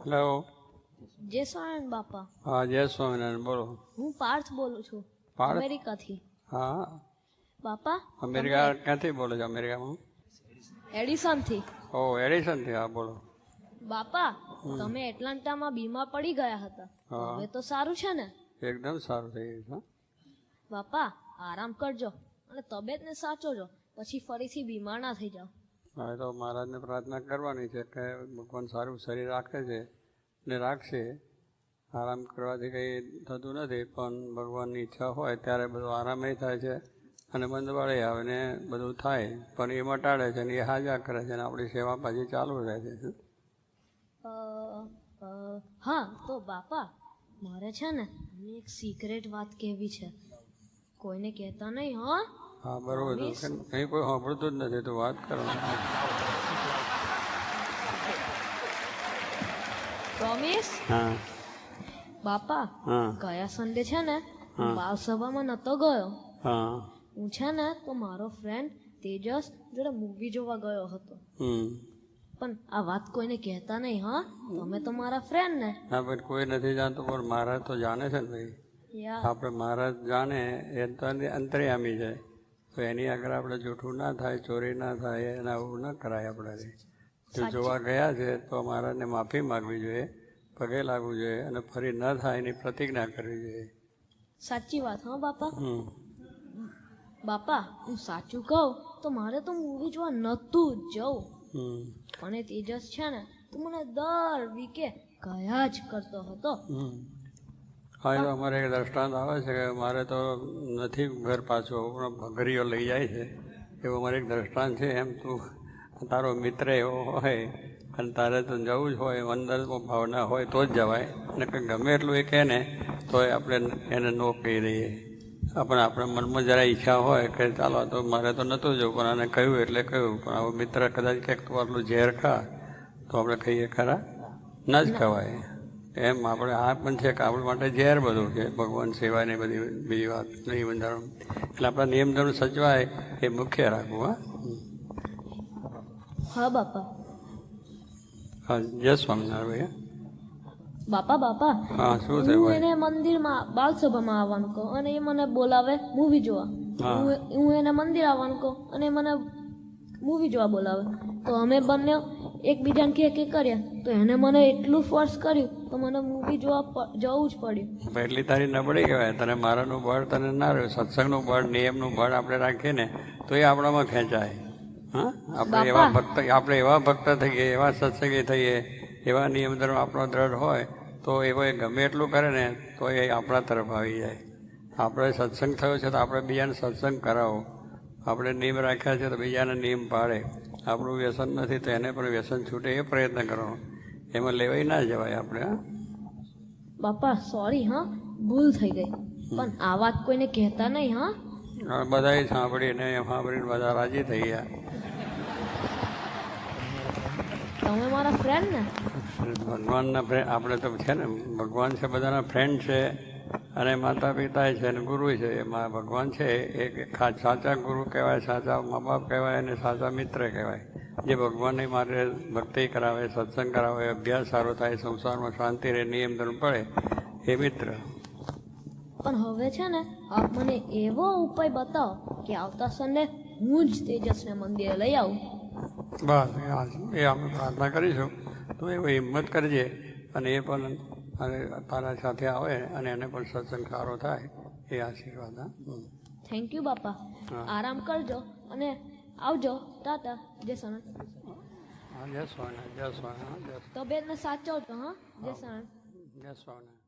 Hello જય સ્વામિનારાયણ બાપા. હા જય સ્વામિનારાયણ બોલો. હું પાર્થ બોલું છું. પાર્થ? અમેરિકાથી. હા. બાપા અમેરિકા ક્યાંથી બોલો છો? અમેરિકામાં? એડિસનથી. ઓ એડિસનથી? હા બોલો. બાપા તમે એટલાન્ટામાં બીમાર પડી ગયા હતા. હવે તો સારું છે ને? એકદમ સારું થઈ ગયું છે બાપા આરામ કરજો અને તબિયતને સાચવજો. પછી ફરીથી બીમાર ના થઈ જાઓ. હવે તો મહારાજને પ્રાર્થના કરવાની છે કે ભગવાન સારું શરીર રાખે છે ને રાખશે. આરામ કરવાથી કંઈ થતું નથી, પણ ભગવાનની ઈચ્છા હોય ત્યારે બધું આરામય થાય છે અને બંધ વાળે આવે ને બધું થાય, પણ એ મટાડે છે ને એ હાજા કરે છે ને આપણી સેવા પાછી ચાલુ રહે છે. હા, તો બાપા, મારે છે ને, એક સિક્રેટ વાત કહેવી છે. કોઈને કહેતા નહીં, હા. હા બરોબર. તો કોઈ સાંભળતું જ નથી તો વાત કરો પ્રોમિસ હા. બાપા ગયા સન્ડે છે ને હું બાલ સભામાં નતો ગયો. હા. હું છે ને તો મારો ફ્રેન્ડ તેજસ જોડે મૂવી જોવા ગયો હતો. હમ. પણ આ વાત કોઈને કહેતા નહીં હા? તમે તો મારા ફ્રેન્ડ ને. હા પણ કોઈ નથી જાણતો પણ મહારાજ તો જાણે છે ને ભાઈ. આપણે મહારાજ જાણે એ તો અંત- અંતર્યામી છે તો એની આગળ આપણે જૂઠું ના થાય ચોરી ના થાય એના આવું ના કરાય આપણાથી જો જોવા ગયા છે તો અમારાને માફી માગવી જોઈએ પગે લાગવું જોઈએ અને ફરી ન થાય એની પ્રતિજ્ઞા કરવી જોઈએ. સાચી વાત હા બાપા? હમ. બાપા હું સાચું કહું તો મારે તો મૂવી જોવા નતું જ જવું. અને પણ એ તેજસ છે ને તો મને દર વીકે ગયા જ કરતો હતો. હા એ અમારે એક દ્રષ્ટાંત આવે છે કે મારે તો નથી ઘર પાછું પણ ભગરીઓ લઈ જાય છે. એવો અમારે એક દ્રષ્ટાંત છે, એમ તું તારો મિત્ર એવો હોય, અને તારે તો જવું જ હોય, અંદર ભાવના હોય, તો જ જવાય. અને કંઈ ગમે એટલું એ કહે ને, તોય આપણે એને નો કહી દઈએ. આપણે આપણે મનમાં જરા ઈચ્છા હોય કે ચાલો તો મારે તો નહોતું જવું, પણ આને કહ્યું એટલે કહ્યું. પણ આવો મિત્ર કદાચ ક્યાંક તું આટલું ઝેર ખા, તો આપણે કહીએ ખરા? ના જ ખવાય. એમ આપણે આ પણ છે કે આપણા માટે ઝેર બધું છે. ભગવાન સિવાયની બધી બીજી વાત નહીં બંધારણ. એટલે આપણા નિયમ ધર્મ સચવાય એ મુખ્ય રાખવું હા? હા બાપા. હા જય સ્વામિનારાયણ બાપા બાપા. હા. શું થયું હું એને મંદિરમાં બાલ સભામાં આવવાનું કહું અને એ મને બોલાવે મૂવી જોવા. હું. હું એને મંદિર આવવાનું કહું અને મને મૂવી જોવા બોલાવે. તો અમે બંને એકબીજાને કે કે કર્યા તો એને મને એટલું ફોર્સ કર્યું તો મને મૂવી જોવા જવું જ પડ્યું. એટલી તારી નબળી કહેવાય. તને મારાનું બળ તને ના રહ્યું. સત્સંગનું બળ નિયમનું બળ આપણે રાખીએ ને તો એ આપણામાં ખેંચાય. હા? આપણે એવા ભક્ત આપણે એવા ભક્ત થઈએ એવા સત્સંગી થઈએ એવા નિયમ ધર્મ આપણો દ્રઢ હોય તો એવો એ ગમે એટલું કરે ને તો એ આપણા તરફ આવી જાય. આપણે સત્સંગ થયો છે તો આપણે બીજાને સત્સંગ કરાવો. આપણે નિયમ રાખ્યા છે તો બીજાને નિયમ પાડે. આપણું વ્યસન નથી તો એને પણ વ્યસન છૂટે એ પ્રયત્ન કરવાનો. એમાં લેવાય ના જવાય આપણે હા. બાપા સોરી હા. ભૂલ થઈ ગઈ. પણ આ વાત કોઈને કહેતા નહીં હા. બધા સાંભળી સાંભળીને સાંભળીને બધા રાજી થઈ ગયા. તમે મારા ફ્રેન્ડ ને? ભગવાનના આપણે તો છે ને ભગવાન છે બધાના ફ્રેન્ડ છે. અને માતા પિતા છે અને ગુરુ છે એમાં ભગવાન છે એ સાચા ગુરુ કહેવાય સાચા મા બાપ કહેવાય અને સાચા મિત્ર કહેવાય. જે ભગવાનની માટે ભક્તિ કરાવે સત્સંગ કરાવે અભ્યાસ સારો થાય સંસારમાં શાંતિ રહે નિયમ ધર્મ પડે એ મિત્ર. પણ હવે છે ને આપ મને એવો ઉપાય બતાવો કે આવતા સન્ડે હું જ તેજસને મંદિરે લઈ આવું. બસ એ અમે પ્રાર્થના કરીશું. તો એવો હિંમત કરજે અને એ પણ અને તારા સાથે આવે અને એને પણ સત્સંગ સારો થાય એ આશીર્વાદ હા? થેન્ક યુ બાપા. આરામ કરજો અને આવજો. તાતા જય સ્વામિનારાયણ. જય સ્વામિનારાયણ જય તબિયતને સાચવજો હા? જય સણ જય સ્વામિનારાયણ.